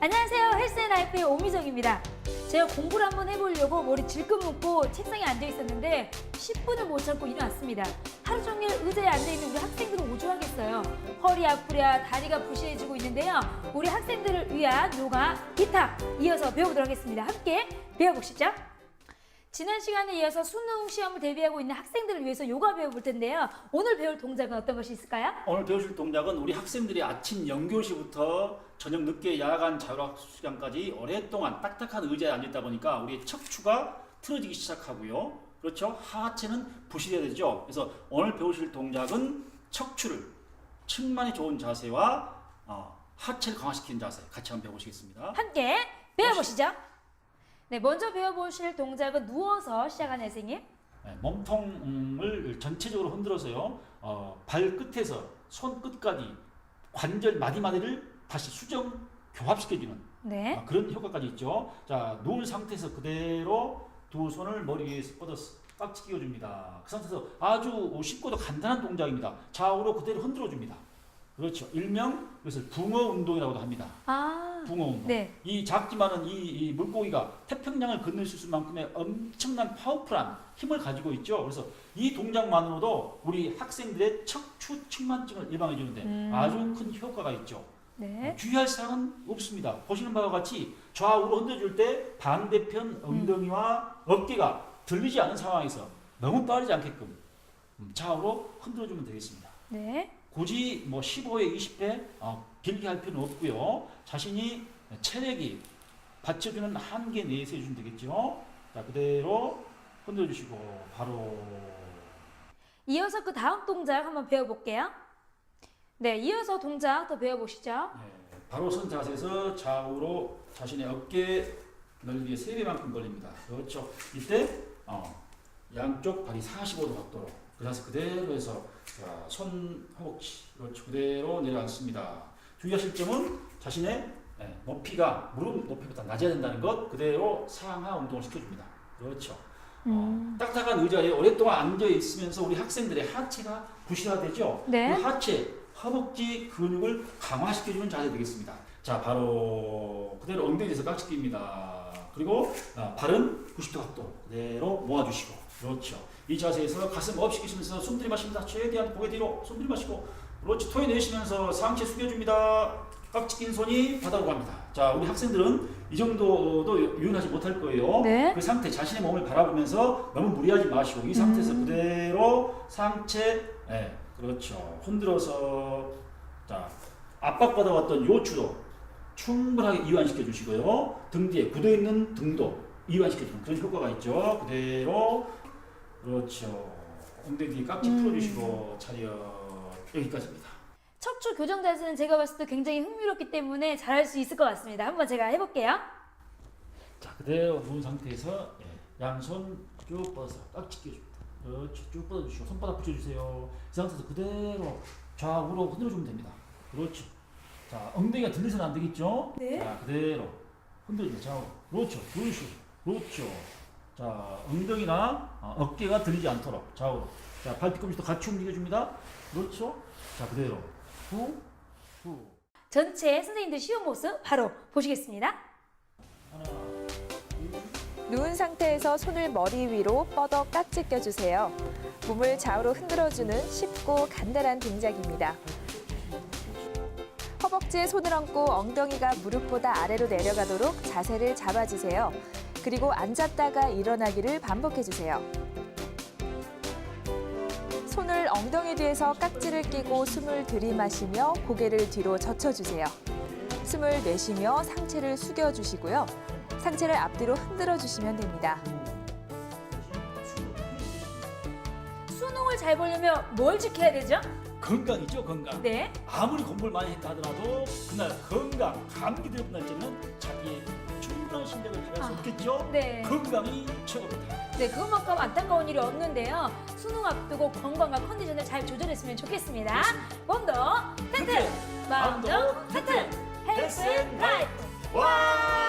안녕하세요. 헬스앤라이프의 오미정입니다. 제가 공부를 한번 해보려고 머리 질끈 묶고 책상에 앉아 있었는데 10분을 못 참고 일어났습니다. 하루 종일 의자에 앉아 있는 우리 학생들은 오죽하겠어요. 허리 아프랴 다리가 부실해지고 있는데요. 우리 학생들을 위한 요가 기타 이어서 배워보도록 하겠습니다. 함께 배워보시죠. 지난 시간에 이어서 수능 시험을 대비하고 있는 학생들을 위해서 요가 배워볼 텐데요. 오늘 배울 동작은 어떤 것이 있을까요? 오늘 배우실 동작은 우리 학생들이 아침 영교시부터 저녁 늦게 야간 자율학습 시간까지 오랫동안 딱딱한 의자에 앉아있다 보니까 우리의 척추가 틀어지기 시작하고요. 그렇죠? 하체는 부실해야 되죠. 그래서 오늘 배우실 동작은 척추를 측만이 좋은 자세와 어, 하체를 강화시키는 자세 같이 한번 배워보시겠습니다. 함께 배워보시죠. 네, 먼저 배워보실 동작은 누워서 시작하는 선생님. 네, 몸통을 전체적으로 흔들어서요. 어, 발끝에서 손끝까지 관절 마디마디를 다시 수정 교합시켜주는 네. 아, 그런 효과까지 있죠. 자, 누운 상태에서 그대로 두 손을 머리 위에서 뻗어서 깍지 끼워줍니다. 그 상태에서 아주 쉽고도 간단한 동작입니다. 좌우로 그대로 흔들어줍니다. 그렇죠. 일명 이것을 붕어 운동이라고도 합니다. 아, 붕어 운동. 네. 이 작지만은 이, 이 물고기가 태평양을 건널 수 있을 만큼의 엄청난 파워풀한 힘을 가지고 있죠. 그래서 이 동작만으로도 우리 학생들의 척추 측만증을 예방해 주는데 음. 아주 큰 효과가 있죠. 네. 주의할 사항은 없습니다. 보시는 바와 같이 좌우로 흔들어줄 때 반대편 엉덩이와 어깨가 들리지 않은 상황에서 너무 빠르지 않게끔 음, 좌우로 흔들어주면 되겠습니다. 네. 굳이 뭐 15회, 20회 어, 길게 할 필요는 없고요. 자신이 체력이 받쳐주는 한계 내에서 해주면 되겠죠. 자 그대로 흔들어주시고 바로 이어서 그 다음 동작 한번 배워볼게요. 네, 이어서 동작 더 배워보시죠. 네, 바로 선 자세에서 좌우로 자신의 어깨 넓이의 3배만큼 걸립니다. 그렇죠. 이때 어, 양쪽 발이 45도 각도로 그 자세 그대로 해서 자, 손 허벅지 그렇죠. 그대로 내려앉습니다. 주의하실 점은 자신의 네, 높이가 무릎 높이보다 낮아야 된다는 것 그대로 상하 운동을 시켜줍니다. 그렇죠. 음. 어, 딱딱한 의자에 오랫동안 앉아 있으면서 우리 학생들의 하체가 부실화되죠. 네. 그 하체, 허벅지 근육을 강화시켜주는 자세 되겠습니다. 자, 바로 그대로 엉덩이에서 깍지 낍니다. 그리고 아, 발은 90도 각도 그대로 모아주시고 그렇죠. 이 자세에서 가슴 업 시키시면서 숨 들이마십니다. 최대한 고개 뒤로 숨 들이마시고 그렇지 토해내시면서 상체 숙여줍니다. 깍지 낀 손이 바닥으로 갑니다. 자, 우리 학생들은 이 정도도 유연하지 못할 거예요. 네. 그 상태 자신의 몸을 바라보면서 너무 무리하지 마시고 이 상태에서 음. 그대로 상체 예, 그렇죠. 흔들어서 자 압박받아왔던 요추도 충분하게 이완시켜 주시고요. 등 뒤에 굳어 있는 등도 이완시켜 주는 그런 효과가 있죠. 그대로 그렇죠. 엉덩이 깍지 음. 풀어주시고 차렷 여기까지입니다. 척추 교정 자세는 제가 봤을 때 굉장히 흥미롭기 때문에 잘할 수 있을 것 같습니다. 한번 제가 해볼게요. 자 그대로 누운 상태에서 예, 양손 쭉 뻗어서 깍지 끼워줍니다. 그렇죠. 쭉 뻗어주시고 손바닥 붙여주세요. 이 상태에서 그대로 좌우로 흔들어주면 됩니다. 그렇죠. 자 엉덩이가 들리서는 안 되겠죠? 네. 자 그대로 흔들어주세요. 좌우. 그렇죠. 그렇죠. 그렇죠. 자 엉덩이나 어, 어깨가 들리지 않도록 좌우로. 자 발 뒤꿈치도 같이 움직여줍니다. 그렇죠. 자 그대로 후 후. 전체 선생님들 쉬운 모습 바로 보시겠습니다. 하나 누운 상태에서 손을 머리 위로 뻗어 깍지 껴주세요. 몸을 좌우로 흔들어주는 쉽고 간단한 동작입니다. 허벅지에 손을 얹고 엉덩이가 무릎보다 아래로 내려가도록 자세를 잡아주세요. 그리고 앉았다가 일어나기를 반복해주세요. 손을 엉덩이 뒤에서 깍지를 끼고 숨을 들이마시며 고개를 뒤로 젖혀주세요. 숨을 내쉬며 상체를 숙여주시고요. 상체를 앞뒤로 흔들어 주시면 됩니다. 수능을 잘 보려면 뭘 지켜야 되죠? 건강이죠 건강. 네. 아무리 공부를 많이 했다 하더라도 그날 건강, 감기 들고 날 때는 자 할 수 아, 없겠죠? 네. 건강이 최고입니다. 네, 그것만큼 안타까운 일이 없는데요. 수능 앞두고 건강과 컨디션을 잘 조절했으면 좋겠습니다. 몸도 튼튼, 마음도 튼튼, 헬스 앤 라이프. 와!